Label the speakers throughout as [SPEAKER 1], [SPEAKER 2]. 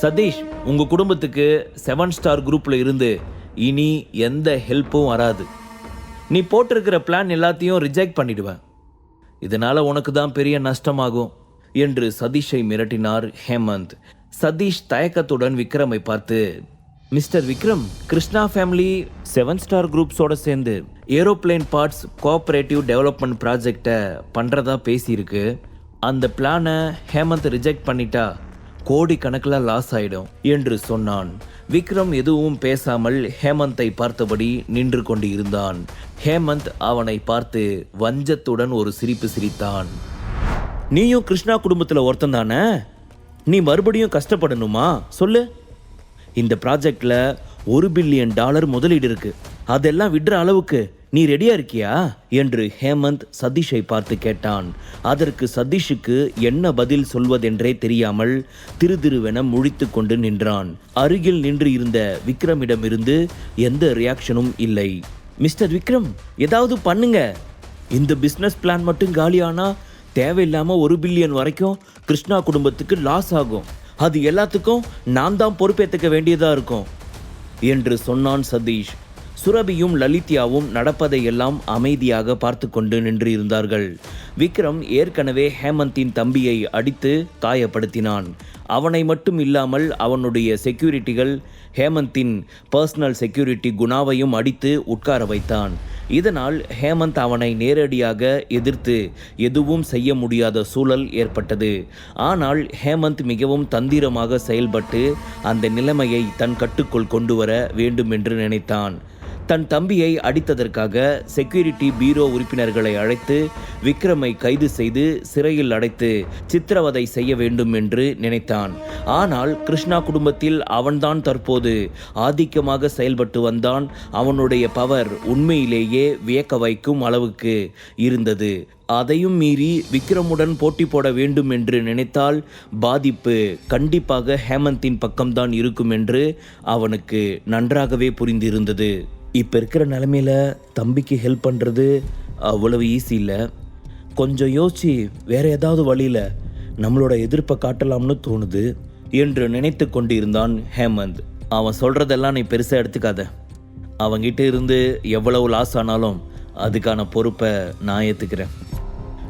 [SPEAKER 1] சதீஷ் உங்கள் குடும்பத்துக்கு seven star குரூப்பில் இருந்து இனி எந்த ஹெல்ப்பும் வராது. நீ போட்டிருக்கிற பிளான் எல்லாத்தையும் ரிஜெக்ட் பண்ணிடுவேன். இதனால் உனக்கு தான் பெரிய நஷ்டமாகும் என்று சதீஷை மிரட்டினார் ஹேமந்த். சதீஷ் தயக்கத்துடன் விக்ரமை பார்த்து mister Vikram Krishna family seven star குரூப்ஸோட சேர்ந்து ஏரோப்ளேன் பார்ட்ஸ் கோஆப்ரேட்டிவ் டெவலப்மெண்ட் ப்ராஜெக்டை பண்ணுறதா பேசியிருக்கு. அந்த பிளானை ஹேமந்த் ரிஜெக்ட் பண்ணிட்டா கோடி கணக்கில் லாஸ் ஆயிடும் என்று சொன்னான். விக்ரம் எதுவும் பேசாமல் ஹேமந்தை பார்த்தபடி நின்று கொண்டு இருந்தான் ஹேமந்த் அவனை பார்த்து வஞ்சத்துடன் ஒரு சிரிப்பு சிரித்தான். நீயும் கிருஷ்ணா குடும்பத்தில் ஒருத்தன் தானே? நீ மறுபடியும் கஷ்டப்படணுமா? சொல்லு. இந்த ப்ராஜெக்டில் ஒரு பில்லியன் டாலர் முதலீடு இருக்கு. அதெல்லாம் விடுற அளவுக்கு. நீ ரெடியா இருக்கியா? என்று ஹேமந்த் சதீஷை பார்த்து கேட்டான். அதற்கு சதீஷுக்கு என்ன பதில் சொல்வதென்றே தெரியாமல் திருதிருவென முழித்து கொண்டு நின்றான். அருகில் நின்று இருந்த விக்ரமிடமிருந்து எந்த ரியாக்ஷனும் இல்லை. மிஸ்டர் விக்ரம் ஏதாவது பண்ணுங்க. இந்த பிஸ்னஸ் பிளான் மட்டும் காலியானா? தேவையில்லாம ஒரு பில்லியன் வரைக்கும் கிருஷ்ணா குடும்பத்துக்கு லாஸ் ஆகும். அது எல்லாத்துக்கும் நான் தான் பொறுப்பேற்றுக்க வேண்டியதா இருக்கும் என்று சொன்னான் சதீஷ். சுரபியும் லலித்யாவும் நடப்பதையெல்லாம் அமைதியாக பார்த்து கொண்டு நின்று இருந்தார்கள் விக்ரம் ஏற்கனவே ஹேமந்தின் தம்பியை அடித்து காயப்படுத்தினான். அவனை மட்டும் இல்லாமல் அவனுடைய செக்யூரிட்டிகள் ஹேமந்தின் பர்சனல் செக்யூரிட்டி குணாவையும் அடித்து உட்கார வைத்தான். இதனால் ஹேமந்த் அவனை நேரடியாக எதிர்த்து எதுவும் செய்ய முடியாத சூழல் ஏற்பட்டது. ஆனால் ஹேமந்த் மிகவும் தந்திரமாக செயல்பட்டு அந்த நிலைமையை தன் கட்டுக்குள் கொண்டு வர வேண்டும் என்று நினைத்தான். தன் தம்பியை அடித்ததற்காக செக்யூரிட்டி பீரோ உறுப்பினர்களை அழைத்து விக்ரமை கைது செய்து சிறையில் அடைத்து சித்திரவதை செய்ய வேண்டும் என்று நினைத்தான். ஆனால் கிருஷ்ணா குடும்பத்தில் அவன்தான் தற்போது ஆதிக்கமாக செயல்பட்டு வந்தான். அவனுடைய பவர் உண்மையிலேயே வியக்க வைக்கும் அளவுக்கு இருந்தது. அதையும் மீறி விக்ரமுடன் போட்டி போட வேண்டும் என்று நினைத்தால் பாதிப்பு கண்டிப்பாக ஹேமந்தின் பக்கம்தான் இருக்கும் என்று அவனுக்கு நன்றாகவே புரிந்திருந்தது. இப்போ இருக்கிற நிலமையில தம்பிக்கு ஹெல்ப் பண்ணுறது அவ்வளவு ஈஸி இல்லை. கொஞ்சம் யோசிச்சு வேறு ஏதாவது வழியில் நம்மளோட எதிர்ப்பை காட்டலாம்னு தோணுது என்று நினைத்து கொண்டு இருந்தான் ஹேமந்த். அவன் சொல்கிறதெல்லாம் நீ பெருசாக எடுத்துக்காத. அவங்கிட்ட இருந்து எவ்வளவு லாஸ் ஆனாலும் அதுக்கான பொறுப்பை நான் ஏற்றுக்கிறேன்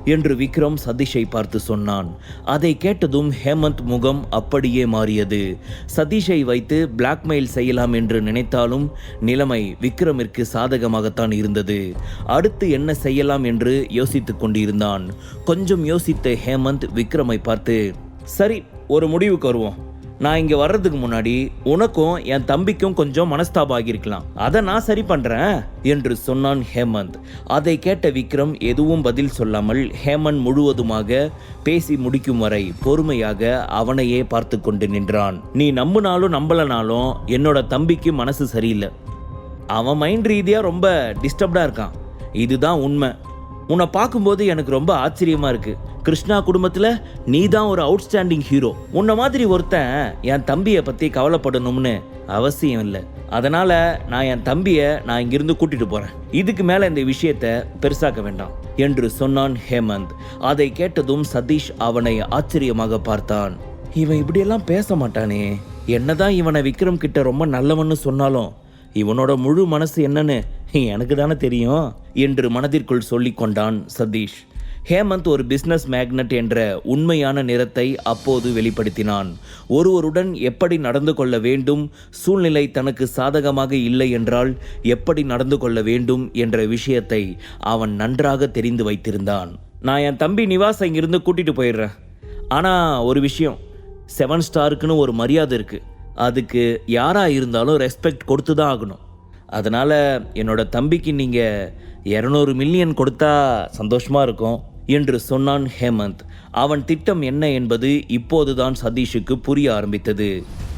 [SPEAKER 1] என்று விக்ரம் சதீஷை பார்த்து சொன்னான். அதை கேட்டதும் ஹேமந்த் முகம் அப்படியே மாறியது. சதீஷை வைத்து பிளாக்மெயில் செய்யலாம் என்று நினைத்தாலும் நிலைமை விக்ரமிற்கு சாதகமாகத்தான் இருந்தது. அடுத்து என்ன செய்யலாம் என்று யோசித்துக் கொண்டிருந்தான். கொஞ்சம் யோசித்த ஹேமந்த் விக்ரமை பார்த்து சரி ஒரு முடிவுக்கு வருவோம். நான் இங்கே வர்றதுக்கு முன்னாடி உனக்கும் என் தம்பிக்கும் கொஞ்சம் மனஸ்தாபம் ஆகியிருக்கலாம் அதை நான் சரி பண்ணுறேன் என்று சொன்னான் ஹேமந்த். அதை கேட்ட விக்ரம் எதுவும் பதில் சொல்லாமல் ஹேமந்த் முழுவதுமாக பேசி முடிக்கும் வரை பொறுமையாக அவனையே பார்த்து கொண்டு நின்றான். நீ நம்பினாலும் நம்பலனாலும் என்னோட தம்பிக்கு மனசு சரியில்லை. அவன் மைண்ட் ரீதியாக ரொம்ப டிஸ்டர்ப்டாக இருக்கான். இதுதான் உண்மை. உன்னை பார்க்கும்போது எனக்கு ரொம்ப ஆச்சரியமா இருக்கு. கிருஷ்ணா குடும்பத்துல நீ தான் ஒரு அவுட்ஸ்டாண்டிங் ஹீரோ உன்னை மாதிரி ஒருத்தன் என் தம்பியை பத்தி கவலைப்படணும்னு அவசியம் இல்லை. அதனால நான் என் தம்பியை நான் இங்கிருந்து கூட்டிட்டு போறேன். இதுக்கு மேல இந்த விஷயத்தை பெருசாக்க வேண்டாம் என்று சொன்னான் ஹேமந்த். அதை கேட்டதும் சதீஷ் அவனை ஆச்சரியமாக பார்த்தான். இவன் இப்படியெல்லாம் பேச மாட்டானே. என்னதான் இவனை விக்ரம் கிட்ட ரொம்ப நல்லவன்னு சொன்னாலும் இவனோட முழு மனசு என்னன்னு எனக்கு தானே தெரியும் என்று மனதிற்குள் சொல்லி கொண்டான் சதீஷ். ஹேமந்த் ஒரு பிஸ்னஸ் மேக்னட் என்ற உண்மையான நிறத்தை அப்போது வெளிப்படுத்தினான். ஒருவருடன் எப்படி நடந்து கொள்ள வேண்டும் சூழ்நிலை தனக்கு சாதகமாக இல்லை என்றால் எப்படி நடந்து கொள்ள வேண்டும் என்ற விஷயத்தை அவன் நன்றாக தெரிந்து வைத்திருந்தான். நான் என் தம்பி நிவாஸ் இங்கிருந்து கூட்டிட்டு போயிடுறேன். ஆனால் ஒரு விஷயம் செவன் ஸ்டாருக்குன்னு ஒரு மரியாதை இருக்குது அதுக்கு யாராக இருந்தாலும் ரெஸ்பெக்ட் கொடுத்து தான் ஆகணும். அதனால் என்னோட தம்பிக்கு நீங்கள் இரநூறு மில்லியன் கொடுத்தா சந்தோஷமாக இருக்கும் என்று சொன்னான் ஹேமந்த். அவன் திட்டம் என்ன என்பது இப்போதுதான் சதீஷுக்கு புரிய ஆரம்பித்தது.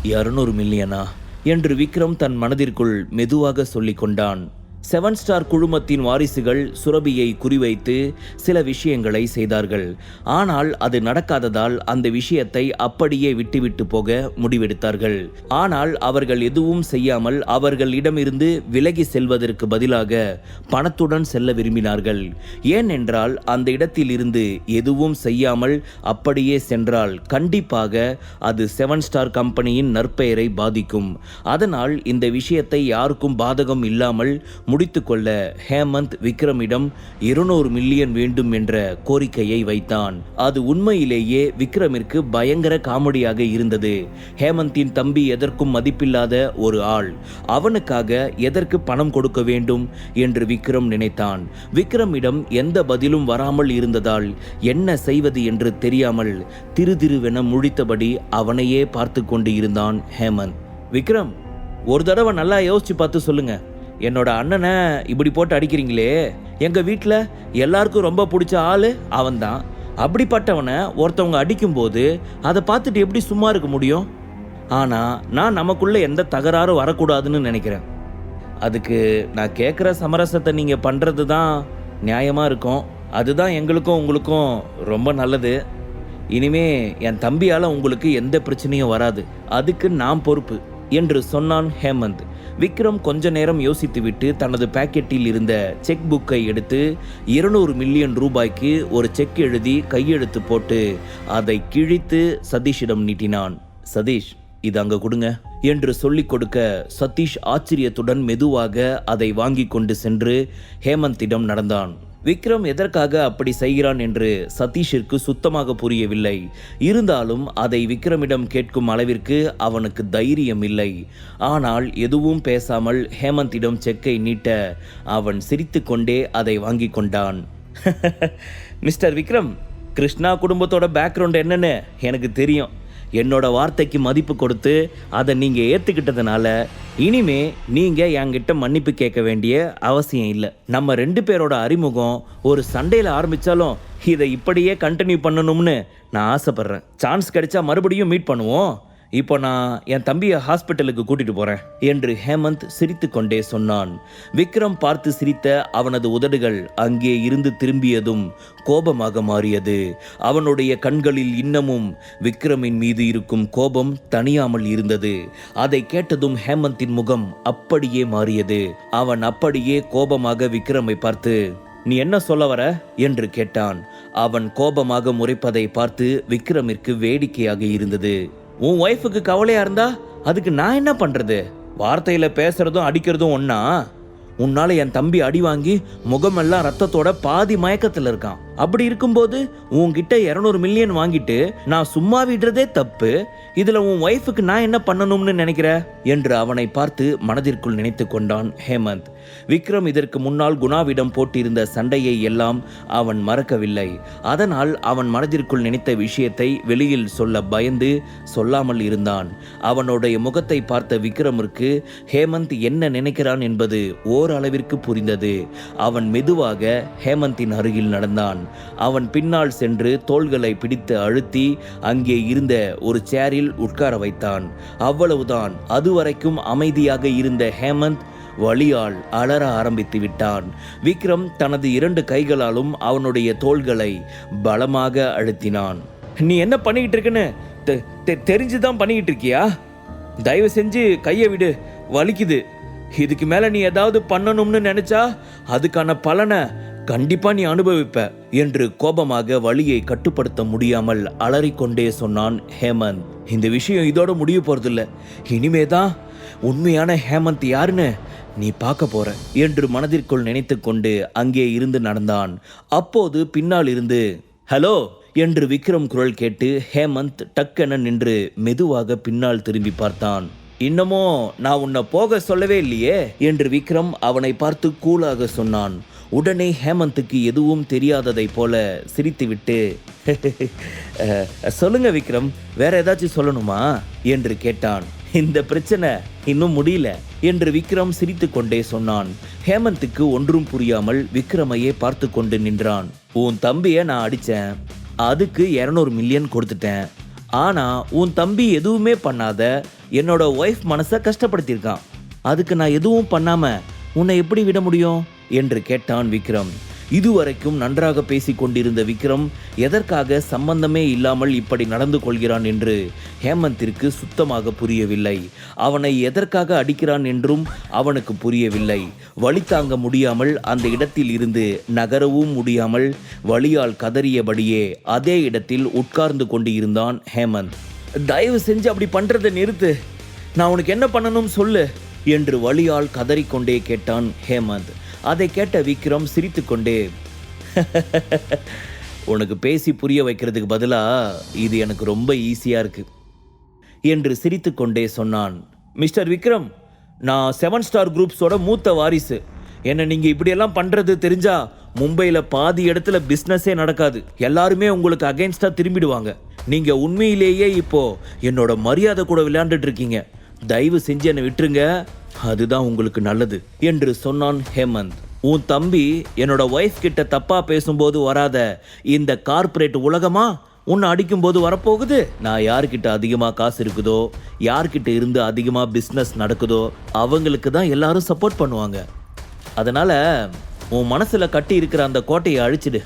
[SPEAKER 1] இரநூறு மில்லியனா என்று விக்ரம் தன் மனதிற்குள் மெதுவாக சொல்லிக்கொண்டான். செவன் ஸ்டார் குழுமத்தின் வாரிசுகள் சுரபியை குறிவைத்து சில விஷயங்களை செய்தார்கள். ஆனால் அது நடக்காததால் அந்த விஷயத்தை அப்படியே விட்டுவிட்டு போக முடிவெடுத்தார்கள். ஆனால் அவர்கள் எதுவும் செய்யாமல் அவர்களிடமிருந்து விலகி செல்வதற்கு பதிலாக பணத்துடன் செல்ல விரும்பினார்கள். ஏனென்றால் அந்த இடத்தில் இருந்து எதுவும் செய்யாமல் அப்படியே சென்றால் கண்டிப்பாக அது செவன் ஸ்டார் கம்பெனியின் நற்பெயரை பாதிக்கும். அதனால் இந்த விஷயத்தை யாருக்கும் பாதகம் இல்லாமல் முடித்துக்கொள்ள ஹேமந்த் விக்ரமிடம் இருநூறு மில்லியன் வேண்டும் என்ற கோரிக்கையை வைத்தான். அது உண்மையிலேயே விக்ரமிற்கு பயங்கர காமெடியாக இருந்தது. ஹேமந்தின் தம்பி எதற்கும் மதிப்பில்லாத ஒரு ஆள். அவனுக்காக எதற்கு பணம் கொடுக்க வேண்டும் என்று விக்ரம் நினைத்தான். விக்ரமிடம் எந்த பதிலும் வராமல் இருந்ததால் என்ன செய்வது என்று தெரியாமல் திருதிருவென முழித்தபடி அவனையே பார்த்து கொண்டு இருந்தான் ஹேமந்த். விக்ரம் ஒரு தடவை நல்லா யோசிச்சு பார்த்து சொல்லுங்க. என்னோட அண்ணனை இப்படி போட்டு அடிக்கிறீங்களே எங்கள் வீட்டில் எல்லாருக்கும் ரொம்ப பிடிச்ச ஆளு அவன்தான். அப்படிப்பட்டவனை ஒருத்தவங்க அடிக்கும்போது அதை பார்த்துட்டு எப்படி சும்மா இருக்க முடியும்? ஆனால் நான் நமக்குள்ளே எந்த தகராறும் வரக்கூடாதுன்னு நினைக்கிறேன். அதுக்கு நான் கேட்குற சமரசத்தை நீங்கள் பண்ணுறது தான் நியாயமாக இருக்கும். அதுதான் எங்களுக்கும் உங்களுக்கும் ரொம்ப நல்லது. இனிமே என் தம்பியால் உங்களுக்கு எந்த பிரச்சனையும் வராது. அதுக்கு நான் பொறுப்பு. என்று சொன்னான் ஹேமந்த். விக்ரம் கொஞ்ச நேரம் யோசித்துவிட்டு தனது பாக்கெட்டில் இருந்த செக் புக்கை எடுத்து இருநூறு மில்லியன் ரூபாய்க்கு ஒரு செக் எழுதி கையெழுத்து போட்டு அதை கிழித்து சதீஷிடம் நீட்டினான். சதீஷ் இது அங்க கொடுங்க என்று சொல்லிக் கொடுக்க சதீஷ் ஆச்சரியத்துடன் மெதுவாக அதை வாங்கி கொண்டு சென்று ஹேமந்திடம் நடந்தான். விக்ரம் எதற்காக அப்படி செய்கிறான் என்று சதீஷிற்கு சுத்தமாக புரியவில்லை. இருந்தாலும் அதை விக்ரமிடம் கேட்கும் அளவிற்கு அவனுக்கு தைரியம் இல்லை. ஆனால் எதுவும் பேசாமல் ஹேமந்திடம் செக்கை நீட்ட அவன் சிரித்துக்கொண்டே அதை வாங்கி கொண்டான். மிஸ்டர் விக்ரம் கிருஷ்ணா குடும்பத்தோட பேக்ரவுண்ட் என்னன்னு எனக்கு தெரியும். என்னோட வார்த்தைக்கு மதிப்பு கொடுத்து அதை நீங்கள் ஏற்றுக்கிட்டதுனால இனிமே நீங்கள் என்கிட்ட மன்னிப்பு கேட்க வேண்டிய அவசியம் இல்லை. நம்ம ரெண்டு பேரோட அறிமுகம் ஒரு சண்டையில் ஆரம்பித்தாலும் இதை இப்படியே கண்டினியூ பண்ணணும்னு நான் ஆசைப்பட்றேன். சான்ஸ் கிடைச்சா மறுபடியும் மீட் பண்ணுவோம். இப்போ நான் என் தம்பியை ஹாஸ்பிட்டலுக்கு கூட்டிட்டு போறேன் என்று ஹேமந்த் சிரித்துக்கொண்டே சொன்னான். விக்ரம் பார்த்து சிரித்த அவனது உதடுகள் அங்கே இருந்து திரும்பியதும் கோபமாக மாறியது. அவனுடைய கண்களில் இன்னமும் விக்ரமின் மீது இருக்கும் கோபம் தணியாமல் இருந்தது. அதை கேட்டதும் ஹேமந்தின் முகம் அப்படியே மாறியது. அவன் அப்படியே கோபமாக விக்ரமை பார்த்து நீ என்ன சொல்ல வர? என்று கேட்டான். அவன் கோபமாக முறைப்பதை பார்த்து விக்ரமிற்கு வேடிக்கையாக இருந்தது. உன் ஒய்ஃபுக்கு கவலையா இருந்தா அதுக்கு நான் என்ன பண்றது? வார்த்தையில பேசுறதும் அடிக்கிறதும் ஒன்றா உன்னால என் தம்பி அடி வாங்கி முகமெல்லாம் ரத்தத்தோட பாதி மயக்கத்துல இருக்கான். அப்படி இருக்கும்போது உன்கிட்ட இரநூறு மில்லியன் வாங்கிட்டு நான் சும்மா விடுறதே தப்பு. இதுல உன் ஒய்ஃபுக்கு நான் என்ன பண்ணணும்னு நினைக்கிற? என்று அவனை பார்த்து மனதிற்குள் நினைத்து கொண்டான் ஹேமந்த். விக்ரம் இதற்கு முன்னால் குணாவிடம் போட்டிருந்த சண்டையை எல்லாம் அவன் மறக்கவில்லை. அதனால் அவன் மனதிற்குள் நினைத்த விஷயத்தை வெளியில் சொல்ல பயந்து சொல்லாமல் இருந்தான். அவனுடைய முகத்தை பார்த்த விக்ரமிற்கு ஹேமந்த் என்ன நினைக்கிறான் என்பது ஓரளவிற்கு புரிந்தது. அவன் மெதுவாக ஹேமந்தின் அருகில் நடந்தான். அவன் பின்னால் சென்று தோள்களை பிடித்து அழுத்தி அங்கே இருந்த ஒரு சேரில் உட்கார வைத்தான். அவ்வளவுதான். அதுவரைக்கும் அமைதியாக இருந்த ஹேமந்த் வழியால் அலற ஆரம்பித்து விட்டான். விக்ரம் தனது இரண்டு கைகளாலும் அவனுடைய தோள்களை பலமாக அழுத்தினான். நீ என்ன பண்ணிக்கிட்டு இருக்குன்னு? தெ- தெ- தெரிஞ்சுதான் பண்ணிக்கிட்டு இருக்கியா? தயவு செஞ்சு கையை விடு. வலிக்குது. இதுக்கு மேல நீ ஏதாவது பண்ணணும்னு நினைச்சா அதுக்கான பலனை கண்டிப்பா நீ அனுபவிப்ப என்று கோபமாக வழியை கட்டுப்படுத்த முடியாமல் அலறிக்கொண்டே சொன்னான் ஹேமந்த். இந்த விஷயம் இதோட முடிய போறதில்ல. இனிமேதான் உண்மையான ஹேமந்த் யாருன்னு நீ பார்க்க போற என்று மனதிற்குள் நினைத்துக்கொண்டு அங்கே இருந்து நடந்தான். அப்போது பின்னால் இருந்து ஹலோ என்று விக்ரம் குரல் கேட்டு ஹேமந்த் டக்கென நின்று மெதுவாக பின்னால் திரும்பி பார்த்தான். இன்னமும் நான் உன்னை போக சொல்லவே இல்லையே என்று விக்ரம் அவனை பார்த்து கூலாக சொன்னான். உடனே ஹேமந்துக்கு எதுவும் தெரியாததைப் போல சிரித்துவிட்டு சொல்லுங்க விக்ரம் வேற ஏதாச்சும் சொல்லணுமா? என்று கேட்டான். இந்த பிரச்சனை இன்னும் முடியல என்று விக்ரம் சிரித்துக்கொண்டே சொன்னான். ஹேமந்துக்கு ஒன்றும் புரியாமல் விக்ரமையே பார்த்து கொண்டு நின்றான். உன் தம்பியை நான் அடிச்சேன் அதுக்கு 200 மில்லியன் கொடுத்துட்டேன். ஆனா உன் தம்பி எதுவுமே பண்ணாத என்னோட ஒய்ஃப் மனசை கஷ்டப்படுத்தியிருக்கான். அதுக்கு நான் எதுவும் பண்ணாம உன்னை எப்படி விட முடியும்? என்று கேட்டான் விக்ரம். இதுவரைக்கும் நன்றாக பேசிக் கொண்டிருந்த விக்ரம் எதற்காக சம்பந்தமே இல்லாமல் இப்படி நடந்து கொள்கிறான் என்று ஹேமந்திற்கு சுத்தமாக புரியவில்லை. அவனை எதற்காக அடிக்கிறான் என்றும் அவனுக்கு புரியவில்லை. வழி தாங்க முடியாமல் அந்த இடத்தில் இருந்து நகரவும் முடியாமல் வழியால் கதறியபடியே அதே இடத்தில் உட்கார்ந்து கொண்டு இருந்தான் ஹேமந்த். தயவு செஞ்சு அப்படி பண்றதை நிறுத்து. நான் உனக்கு என்ன பண்ணணும் சொல்லு என்று வழியால் கதறிக்கொண்டே கேட்டான் ஹேமந்த். அதை கேட்ட விக்ரம் சிரித்துக்கொண்டே உனக்கு பேசி புரிய வைக்கிறதுக்கு பதிலாக இது எனக்கு ரொம்ப ஈஸியாக இருக்கு என்று சிரித்துக்கொண்டே சொன்னான். மிஸ்டர் விக்ரம் நான் செவன் ஸ்டார் குரூப்ஸோட மூத்த வாரிசு. என்ன நீங்கள் இப்படியெல்லாம் பண்ணுறது தெரிஞ்சா மும்பையில் பாதி இடத்துல பிஸ்னஸே நடக்காது. எல்லாருமே உங்களுக்கு அகைன்ஸ்டா திரும்பிடுவாங்க. நீங்கள் உண்மையிலேயே இப்போ என்னோட மரியாதை கூட விளையாண்டுட்டு இருக்கீங்க. தயவு செஞ்சு என்னை விட்டுருங்க. அதுதான் உங்களுக்கு நல்லது என்று சொன்னான் ஹேமந்த். உன் தம்பி என்னோட ஒய்ஃப் கிட்ட தப்பா பேசும்போது வராத இந்த கார்ப்பரேட் உலகமா? உன்னை அடிக்கும்போது வரப்போகுது? நான் யார்கிட்ட அதிகமாக காசு இருக்குதோ யார்கிட்ட இருந்து அதிகமாக பிஸ்னஸ் நடக்குதோ அவங்களுக்கு தான் எல்லாரும் சப்போர்ட் பண்ணுவாங்க. அதனால உன் மனசில் கட்டி இருக்கிற அந்த கோட்டையை அழிச்சிடு.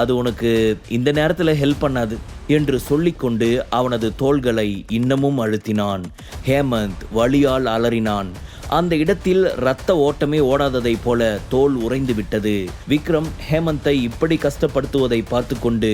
[SPEAKER 1] அது உனக்கு இந்த நேரத்தில் ஹெல்ப் பண்ணாது என்று சொல்லிக்கொண்டு அவனது தோள்களை இன்னமும் அழுத்தினான். ஹேமந்த் வழியால் அலறினான். அந்த இடத்தில் இரத்த ஓட்டமே ஓடாததைப் போல தோல் உறைந்து விட்டது. விக்ரம் ஹேமந்தை இப்படி கஷ்டப்படுத்துவதை பார்த்து கொண்டு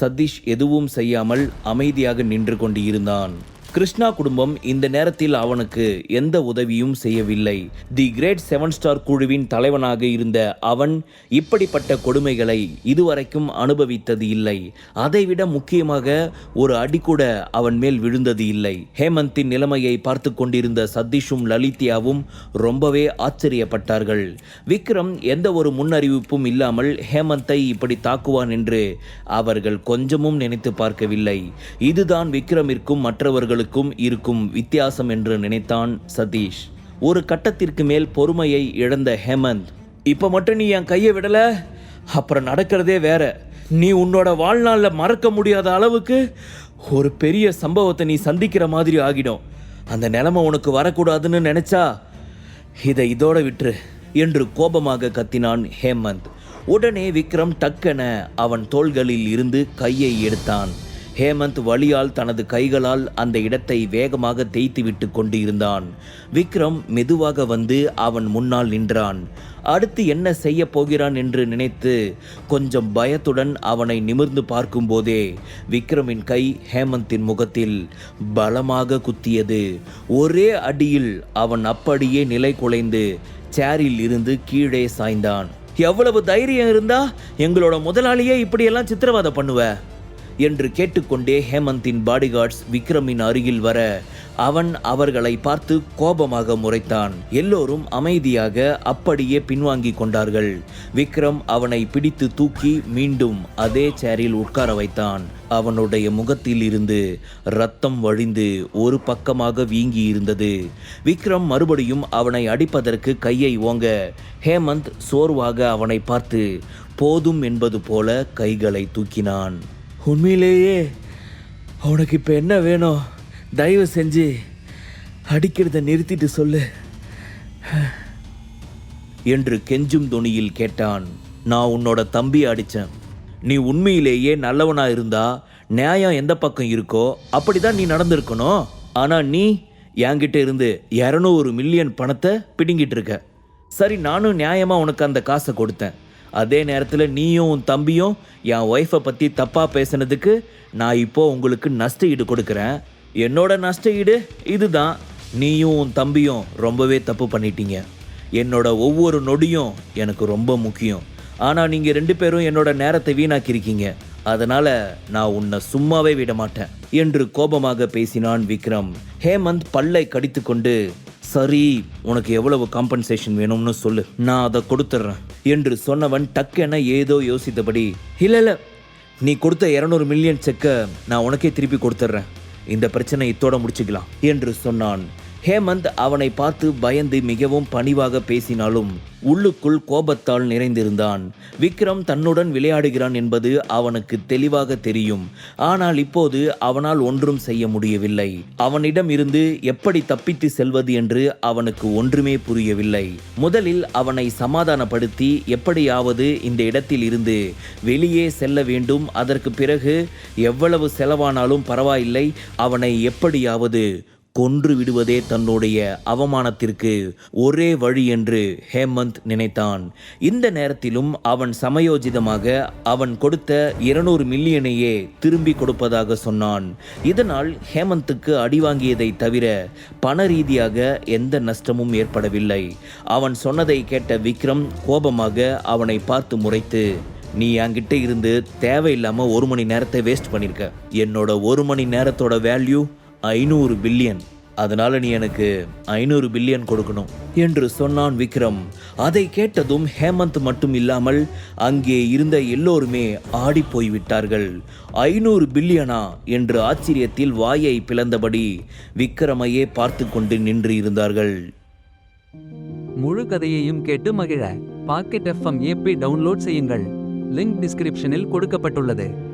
[SPEAKER 1] சதீஷ் எதுவும் செய்யாமல் அமைதியாக நின்று கொண்டு இருந்தான் கிருஷ்ணா குடும்பம் இந்த நேரத்தில் அவனுக்கு எந்த உதவியும் செய்யவில்லை. தி கிரேட் செவன் ஸ்டார் குழுவின் தலைவனாக இருந்த அவன் இப்படிப்பட்ட கொடுமைகளை இதுவரைக்கும் அனுபவித்தது இல்லை. அதைவிட முக்கியமாக ஒரு அடி கூட அவன் மேல் விழுந்தது இல்லை. ஹேமந்தின் நிலைமையை பார்த்து கொண்டிருந்த சதீஷும் லலித்யாவும் ரொம்பவே ஆச்சரியப்பட்டார்கள். விக்ரம் எந்த ஒரு முன்னறிவிப்பும் இல்லாமல் ஹேமந்தை இப்படி தாக்குவான் என்று அவர்கள் கொஞ்சமும் நினைத்து பார்க்கவில்லை. இதுதான் விக்ரமிற்கும் மற்றவர்கள் மற்றவர்களுக்கும் இருக்கும் வித்தியாசம் என்று நினைத்தான் சதீஷ். ஒரு கட்டத்திற்கு மேல் பொறுமையை இழந்த ஹேமந்த் இப்ப மட்டும் நீ என் கையை விடல? அப்புறம் நடக்கிறதே வேற. நீ உன்னோட வாழ்நாளில் மறக்க முடியாத அளவுக்கு ஒரு பெரிய சம்பவத்தை நீ சந்திக்கிற மாதிரி ஆகிடும். அந்த நிலைமை உனக்கு வரக்கூடாதுன்னு நினைச்சா இதை இதோட விட்டுரு என்று கோபமாக கத்தினான் ஹேமந்த். உடனே விக்ரம் டக்கென அவன் தோள்களில் இருந்து கையை எடுத்தான். ஹேமந்த் வழியால் தனது கைகளால் அந்த இடத்தை வேகமாக தேய்த்துவிட்டு கொண்டு இருந்தான் விக்ரம் மெதுவாக வந்து அவன் முன்னால் நின்றான். அடுத்து என்ன செய்ய போகிறான் என்று நினைத்து கொஞ்சம் பயத்துடன் அவனை நிமிர்ந்து பார்க்கும்போதே விக்ரமின் கை ஹேமந்தின் முகத்தில் பலமாக குத்தியது. ஒரே அடியில் அவன் அப்படியே நிலை குலைந்து சேரில் இருந்து கீழே சாய்ந்தான். எவ்வளவு தைரியம் இருந்தா எங்களோட முதலாளியே இப்படியெல்லாம் சித்திரவதை பண்ணுவ? என்று கேட்டுக்கொண்டே ஹேமந்தின் பாடிகார்ட்ஸ் விக்ரமின் அருகில் வர அவன் அவர்களை பார்த்து கோபமாக முறைத்தான். எல்லோரும் அமைதியாக அப்படியே பின்வாங்கிக் கொண்டார்கள். விக்ரம் அவனை பிடித்து தூக்கி மீண்டும் அதே சேரில் உட்கார வைத்தான். அவனுடைய முகத்தில் இருந்து ரத்தம் வழிந்து ஒரு பக்கமாக வீங்கி இருந்தது. விக்ரம் மறுபடியும் அவனை அடிப்பதற்கு கையை ஓங்க ஹேமந்த் சோர்வாக அவனை பார்த்து போதும் என்பது போல கைகளை தூக்கினான். உண்மையிலேயே அவனுக்கு இப்போ என்ன வேணும்? தயவு செஞ்சு அடிக்கிறத நிறுத்திட்டு சொல்லு. என்று கெஞ்சும் துணியில் கேட்டான். நான் உன்னோட தம்பி அடித்தேன் நீ உண்மையிலேயே நல்லவனாக இருந்தா நியாயம் எந்த பக்கம் இருக்கோ அப்படிதான் நீ நடந்திருக்கணும். ஆனால் நீ என்கிட்ட இருந்து இரநூறு மில்லியன் பணத்தை பிடுங்கிட்டு இருக்க. சரி நானும் நியாயமாக உனக்கு அந்த காசை கொடுத்தேன். அதே நேரத்தில் நீயும் உன் தம்பியும் என் ஒய்ஃபை பற்றி தப்பாக பேசுனதுக்கு நான் இப்போது உங்களுக்கு நஷ்ட ஈடு கொடுக்குறேன். என்னோட நஷ்ட ஈடு இதுதான். நீயும் உன் தம்பியும் ரொம்பவே தப்பு பண்ணிட்டீங்க. என்னோட ஒவ்வொரு நொடியும் எனக்கு ரொம்ப முக்கியம். ஆனால் நீங்கள் ரெண்டு பேரும் என்னோட நேரத்தை வீணாக்கியிருக்கீங்க. அதனால் நான் உன்னை சும்மாவே விட மாட்டேன். என்று கோபமாக பேசினான் விக்ரம். ஹேமந்த் பல்லை கடித்துக்கொண்டு சரி உனக்கு எவ்வளவு காம்பன்சேஷன் வேணும்னு சொல்லு. நான் அதை கொடுத்துட்றேன். என்று சொன்னவன் டக்கென ஏதோ யோசித்தபடி இல்லை இல்லை நீ கொடுத்த இரநூறு மில்லியன் செக்கை நான் உனக்கே திருப்பி கொடுத்துட்றேன். இந்த பிரச்சனை இத்தோட முடிச்சுக்கலாம் என்று சொன்னான். ஹேமந்த் அவனை பார்த்து பயந்து மிகவும் பணிவாக பேசினாலும் உள்ளுக்குள் கோபத்தால் நிறைந்திருந்தான். விக்ரம் தன்னுடன் விளையாடுகிறான் என்பது அவனுக்கு தெளிவாக தெரியும். ஆனால் இப்போது அவனால் ஒன்றும் செய்ய முடியவில்லை. அவனிடம் இருந்து எப்படி தப்பித்து செல்வது என்று அவனுக்கு ஒன்றுமே புரியவில்லை. முதலில் அவனை சமாதானப்படுத்தி எப்படியாவது இந்த இடத்தில் இருந்து வெளியே செல்ல வேண்டும். அதற்கு பிறகு எவ்வளவு செலவானாலும் பரவாயில்லை. அவனை எப்படியாவது கொன்று விடுவதே தன்னுடைய அவமானத்திற்கு ஒரே வழி என்று ஹேமந்த் நினைத்தான். இந்த நேரத்திலும் அவன் சமயோஜிதமாக அவன் கொடுத்த இருநூறு மில்லியனையே திரும்பி கொடுப்பதாக சொன்னான். இதனால் ஹேமந்துக்கு அடி வாங்கியதை தவிர பண ரீதியாக எந்த நஷ்டமும் ஏற்படவில்லை. அவன் சொன்னதை கேட்ட விக்ரம் கோபமாக அவனை பார்த்து முறைத்து நீ என்கிட்ட இருந்து தேவையில்லாமல் ஒரு மணி நேரத்தை வேஸ்ட் பண்ணியிருக்க என்னோட ஒரு மணி நேரத்தோட வேல்யூ ஐநூறு பில்லியன். அதனால நீ எனக்கு ஐநூறு பில்லியன் கொடுக்கணும் என்று சொன்னான் விக்ரம். அதை கேட்டதும் ஹேமந்த் மட்டும் இல்லாமல் அங்கே இருந்த எல்லோருமே ஆடி போய்விட்டார்கள். ஐநூறு பில்லியனா என்று ஆச்சரியத்தில் வாயை பிளந்தபடி விக்ரமையே பார்த்து கொண்டு நின்று இருந்தார்கள்.
[SPEAKER 2] முழு கதையையும் கேட்டு மகிழ. பாக்கெட் எஃப்எம் ஏபி டவுன்லோட் செய்யுங்கள். லிங்க் டிஸ்கிரிப்ஷனில் கொடுக்கப்பட்டுள்ளது.